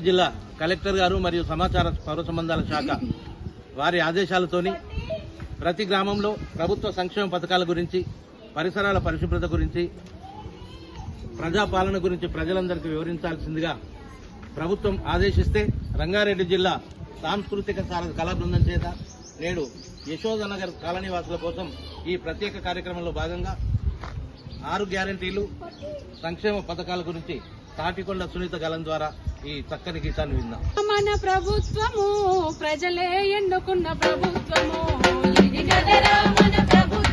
జిల్లా కలెక్టర్ గారు మరియు సమాచార పౌర సంబంధాల శాఖ వారి ఆదేశాలతోని ప్రతి గ్రామంలో ప్రభుత్వ సంక్షేమ పథకాల గురించి పరిసరాల పరిశుభ్రత గురించి ప్రజాపాలన గురించి ప్రజలందరికీ వివరించాల్సిందిగా ప్రభుత్వం ఆదేశిస్తే రంగారెడ్డి జిల్లా సాంస్కృతిక కళా బృందం చేత నేడు యశోదనగర్ కాలనీవాసుల కోసం ఈ ప్రత్యేక కార్యక్రమంలో భాగంగా ఆరు గ్యారంటీలు సంక్షేమ పథకాల గురించి తాటికొండ సునీత గలం ద్వారా ఈ చక్కని గీతాలు విందాం. మన ప్రభుత్వము ప్రజలే ఎన్నుకున్న ప్రభుత్వము. ఇది మన ప్రభుత్వం.